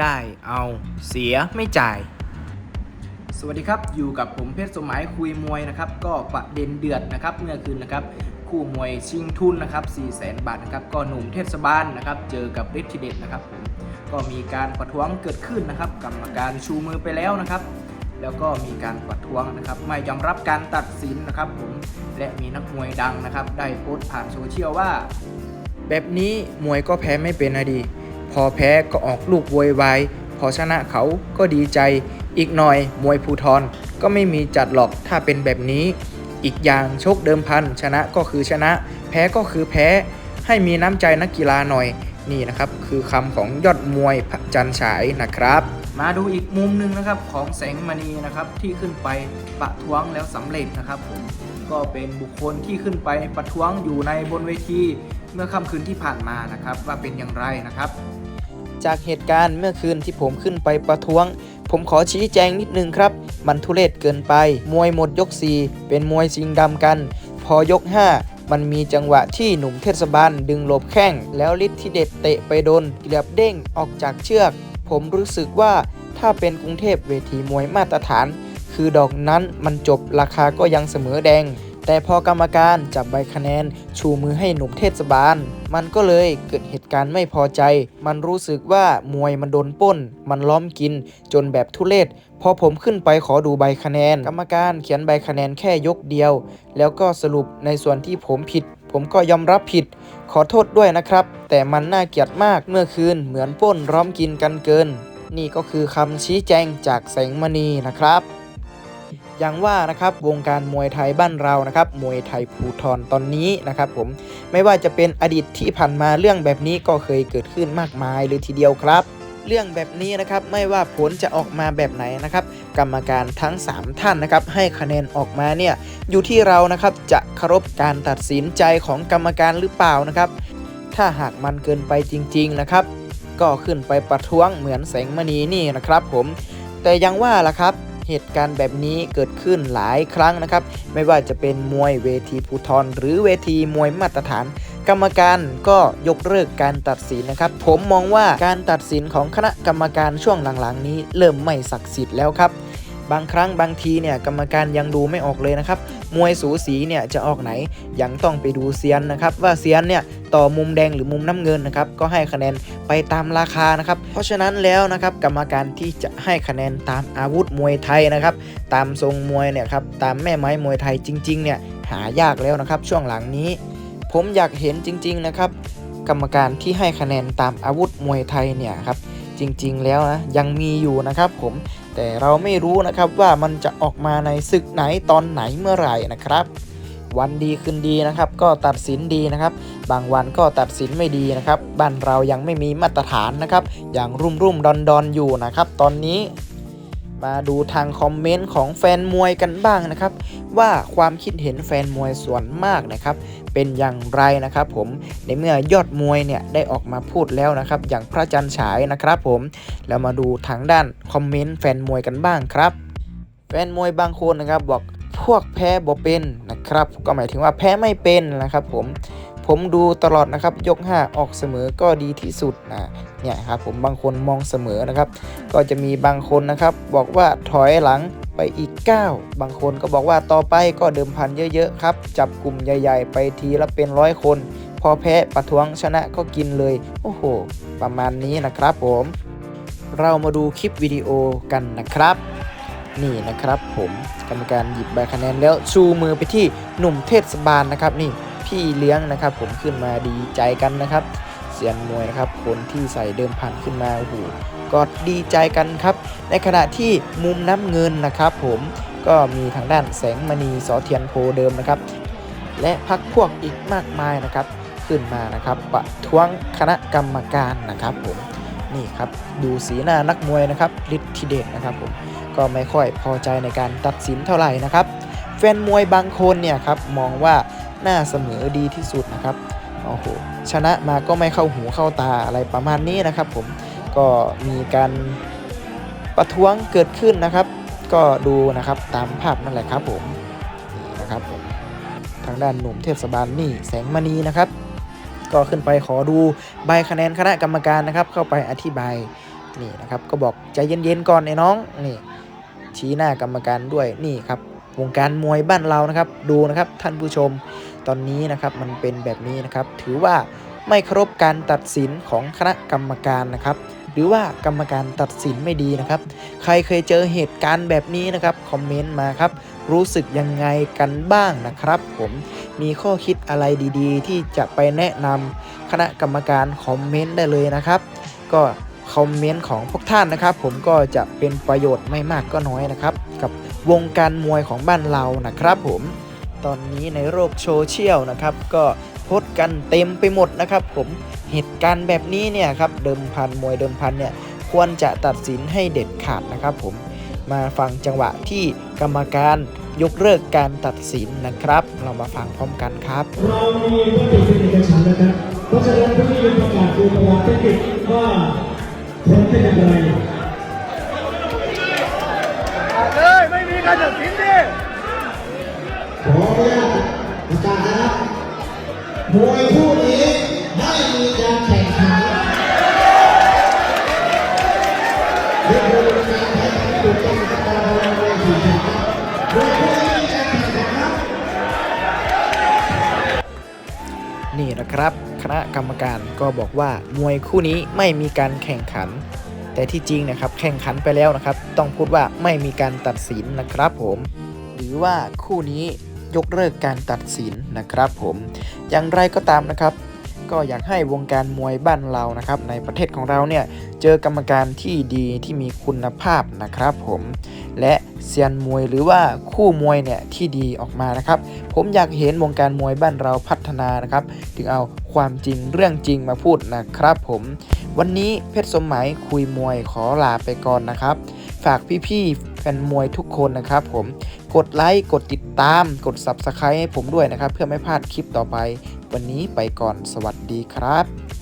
ได้เอาเสียไม่จ่าย สวัสดีครับอยู่กับผมเพชรสมหมายคุยมวยนะครับ ก็ประเด็นเดือดนะครับเมื่อคืนนะครับคู่มวยชิงทุนนะครับ4 0 0 0 0 0บาทนะครับก็หนุ่มเทศบาลนะครับเจอกับฤทธิเดชนะครับผมก็มีการประท้วงเกิดขึ้นนะครับกรรมการชูมือไปแล้วนะครับ แล้วก็มีการประท้วงนะครับไม่ยอมรับการตัดสินนะครับผมและมีนักมวยดังนะครับ ได้โพสต์ผ่านโซเชียลว่า แบบนี้มวยก็แพ้ไม่เป็นนะดี พอแพ้ก็ออกลูกโวยวายพอชนะเขาก็ดีใจ อีกหน่อยมวยภูทรก็ไม่มีจัดหรอกถ้าเป็นแบบนี้ อีกอย่างชกเดิมพันชนะก็คือชนะ แพ้ก็คือแพ้ ให้มีน้ำใจนักกีฬาหน่อยนี่นะครับคือคำของยอดมวยพระจันทร์ฉายนะครับ มาดูอีกมุมหนึ่งนะครับของแสงมณีนะครับที่ขึ้นไปประท้วงแล้วสำเร็จนะครับผมก็เป็นบุคคลที่ขึ้นไปประท้วงอยู่ในบนเวทีเมื่อค่ำคืนที่ผ่านมานะครับ ว่าเป็นอย่างไรนะครับ จากเหตุการณ์เมื่อคืนที่ผมขึ้นไปประท้วง ผมขอชี้แจงนิดนึงครับ มันทุเรศเกินไป มวยหมดยก 4 เป็นมวยชิงดำกัน พอยก 5 มันมีจังหวะที่หนุ่มเทศบาลดึงหลบแข้ง แล้วฤทธิ์ที่เด็ดเตะไปโดนเกือบเด้งออกจากเชือก ผมรู้สึกว่าถ้าเป็นกรุงเทพเวทีมวยมาตรฐาน คือดอกนั้นมันจบราคาก็ยังเสมอแดง แต่พอกรรมการจับใบคะแนน ชูมือให้หนุ่มเทศบาล มันก็เลยเกิดเหตุการณ์ไม่พอใจ มันรู้สึกว่ามวยมันโดนป้น มันล้อมกิน จนแบบทุเลศพอผมขึ้นไปขอดูใบคะแนน กรรมการเขียนใบคะแนนแค่ยกเดียว แล้วก็สรุปในส่วนที่ผมผิด ผมก็ยอมรับผิด ขอโทษด้วยนะครับ แต่มันน่าเกลียดมากเมื่อคืนเหมือนป้นล้อมกินกันเกิน นี่ก็คือคำชี้แจงจากแสงมณีนะครับ อย่างว่านะครับวงการมวยไทยบ้านเรานะครับมวยไทยภูทรตอนนี้นะครับผมไม่ว่าจะเป็นอดีตที่ผ่านมาเรื่องแบบนี้ก็เคยเกิดขึ้นมากมายเลยทีเดียวครับเรื่องแบบนี้นะครับไม่ว่าผลจะออกมาแบบไหนนะครับ กรรมการทั้ง 3 ท่านนะครับให้คะแนนออกมาเนี่ยอยู่ที่เรานะครับจะเคารพการตัดสินใจของกรรมการหรือเปล่านะครับ ถ้าหากมันเกินไปจริง ๆนะครับ ก็ขึ้นไปประท้วงเหมือนแสงมณีนี่นะครับ ผม แต่ยังว่าล่ะครับ เหตุการณ์แบบนี้เกิดขึ้นหลายครั้งนะครับ ไม่ว่าจะเป็นมวยเวทีภูทรหรือเวทีมวยมาตรฐาน กรรมการก็ยกเลิกการตัดสินนะครับ ผมมองว่าการตัดสินของคณะกรรมการช่วงหลังๆ นี้เริ่มไม่ศักดิ์สิทธิ์แล้วครับ บางครั้งบางทีเนี่ยกรรมการยังดูไม่ออกเลยนะครับ มวยสูสีเนี่ยจะออกไหนยังต้องไปดูเซียนนะครับ ว่าเซียนเนี่ยต่อมุมแดงหรือมุมน้ำเงินนะครับก็ให้คะแนนไปตามราคานะครับ เพราะฉะนั้นแล้วนะครับกรรมการที่จะให้คะแนนตามอาวุธมวยไทยนะครับ ตามทรงมวยเนี่ยครับตามแม่ไม้มวยไทยจริงๆเนี่ยหายากแล้วนะครับ ช่วงหลังนี้ ผมอยากเห็นจริง ๆนะครับ กรรมการที่ให้คะแนนตามอาวุธมวยไทยเนี่ยครับจริง ๆ แล้วนะยังมีอยู่นะครับผม แต่เราไม่รู้นะครับว่ามันจะออกมาในศึกไหนตอนไหนเมื่อไหร่นะครับ วันดีคืนดีนะครับ ก็ตัดสินดีนะครับ บางวันก็ตัดสินไม่ดีนะครับ บ้านเรายังไม่มีมาตรฐานนะครับ อย่างรุ่มรุ่มดอนดอนอยู่นะครับ ตอนนี้ มาดูทางคอมเมนต์ของแฟนมวยกันบ้างนะครับ ว่าความคิดเห็นแฟนมวยส่วนมากนะครับ เป็นอย่างไรนะครับ ผมในเมื่อยอดมวยเนี่ยได้ออกมาพูดแล้วนะครับ อย่างพระจันทร์ฉายนะครับ ผมแล้วมาดูทางด้านคอมเมนต์แฟนมวยกันบ้างครับ แฟนมวยบางคนนะครับบอกพวกแพ้บ่เป็นนะครับ ก็หมายถึงว่าแพ้ไม่เป็นนะครับ ผม ผมดูตลอดนะครับยก 5 ออกเสมอก็ดีที่สุดนะเนี่ยครับผมบางคนมองเสมอนะครับ ก็จะมีบางคนนะครับบอกว่าถอยหลังไปอีก 9 บางคนก็บอกว่าต่อไปก็เดิมพันเยอะๆครับ จับกลุ่มใหญ่ๆ ไปทีละเป็นร้อยคน พอแพ้ประท้วงชนะก็กินเลย โอ้โห ประมาณนี้นะครับผม เรามาดูคลิปวิดีโอกันนะครับนี่นะครับผมกรรมการหยิบใบคะแนนแล้วชูมือไปที่หนุ่มเทศบาลนะครับนี่ พี่เลี้ยงนะครับผมขึ้นมาดีใจกันนะครับเซียนมวยนะครับคนที่ใส่เดิมพันขึ้นมาโอ้โหก็ดีใจกันครับ ในขณะที่มุมน้ำเงินนะครับผมก็มีทางด้านแสงมณีสอเทียนโพเดิมนะครับ และพักพวกอีกมากมายนะครับ ขึ้นมานะครับประท้วงคณะกรรมการนะครับผมนี่ครับดูสีหน้านักมวยนะครับฤทธิเดชนะครับผมก็ไม่ค่อยพอใจในการตัดสินเท่าไหร่นะครับแฟนมวยบางคนเนี่ยครับมองว่า หน้าเสมอดีที่สุดนะครับโอ้โหชนะมาก็ไม่เข้าหูเข้าตาอะไรประมาณนี้นะครับ ผมก็มีการประท้วงเกิดขึ้นนะครับ ก็ดูนะครับตามภาพนั่นแหละครับผมนี่นะครับผมทางด้านหนุ่มเทศบาลนี่แสงมณีนะครับ ก็ขึ้นไปขอดูใบคะแนนคณะกรรมการนะครับ เข้าไปอธิบายนี่นะครับ ก็บอกใจเย็นๆก่อนไอ้น้องนี่ชี้หน้ากรรมการด้วยนี่ครับวงการมวยบ้านเรานะครับ ดูนะครับท่านผู้ชม ตอนนี้นะครับมันเป็นแบบนี้นะครับ ถือว่าไม่เคารพการตัดสินของคณะกรรมการนะครับ หรือว่ากรรมการตัดสินไม่ดีนะครับ ใครเคยเจอเหตุการณ์แบบนี้นะครับคอมเมนต์มาครับ รู้สึกยังไงกันบ้างนะครับ ผมมีข้อคิดอะไรดีๆ ที่จะไปแนะนำคณะกรรมการคอมเมนต์ได้เลยนะครับ ก็คอมเมนต์ของพวกท่านนะครับ ผมก็จะเป็นประโยชน์ไม่มากก็น้อยนะครับ กับวงการมวยของบ้านเรานะครับ ผม ตอนนี้ในโลกโซเชียลนะครับก็โพสต์กันเต็มไปหมดนะครับผมเหตุการณ์แบบนี้เนี่ยครับเดิมพันมวยเดิมพันเนี่ยควรจะตัดสินให้เด็ดขาดนะครับผมมาฟังจังหวะที่กรรมการยกเลิกการตัดสินนะครับ เรามาฟังพร้อมกันครับ เรามีมติเป็นเอกฉันท์นะครับ เพราะฉะนั้นผู้ที่ยืนประกาศคือประวัติเทคนิคว่าผลเป็นอย่างไรเลยไม่มีการตัดสินดิ ออนุญาตประกาศนะครับมวยคู่นี้ไม่มีการแข่งขันนี่คือการแข่งขันถูกต้องตามพรบสี่สิบมวยคู่นี้ไม่มีการแข่งขันครับนี่นะครับ คณะกรรมการก็บอกว่ามวยคู่นี้ไม่มีการแข่งขัน แต่ที่จริงนะครับแข่งขันไปแล้วนะครับ ต้องพูดว่าไม่มีการตัดสินนะครับผม หรือว่าคู่นี้ ยกเลิกการตัดสินนะครับผมอย่างไรก็ตามนะครับก็อยากให้วงการมวยบ้านเรานะครับ ในประเทศของเราเนี่ยเจอกรรมการที่ดีที่มีคุณภาพนะครับผมและเซียนมวยหรือว่าคู่มวยเนี่ยที่ดีออกมานะครับ ผมอยากเห็นวงการมวยบ้านเราพัฒนานะครับ ถึงเอาความจริงเรื่องจริงมาพูดนะครับ ผมวันนี้เพชรสมหมายคุยมวยขอลาไปก่อนนะครับ ฝากพี่ๆ ฟนมวยทุกคนนะครับผมกดไลค์กดติดตาม กด Subscribe ให้ผมด้วยนะครับ เพื่อไม่พลาดคลิปต่อไป วันนี้ไปก่อนสวัสดีครับ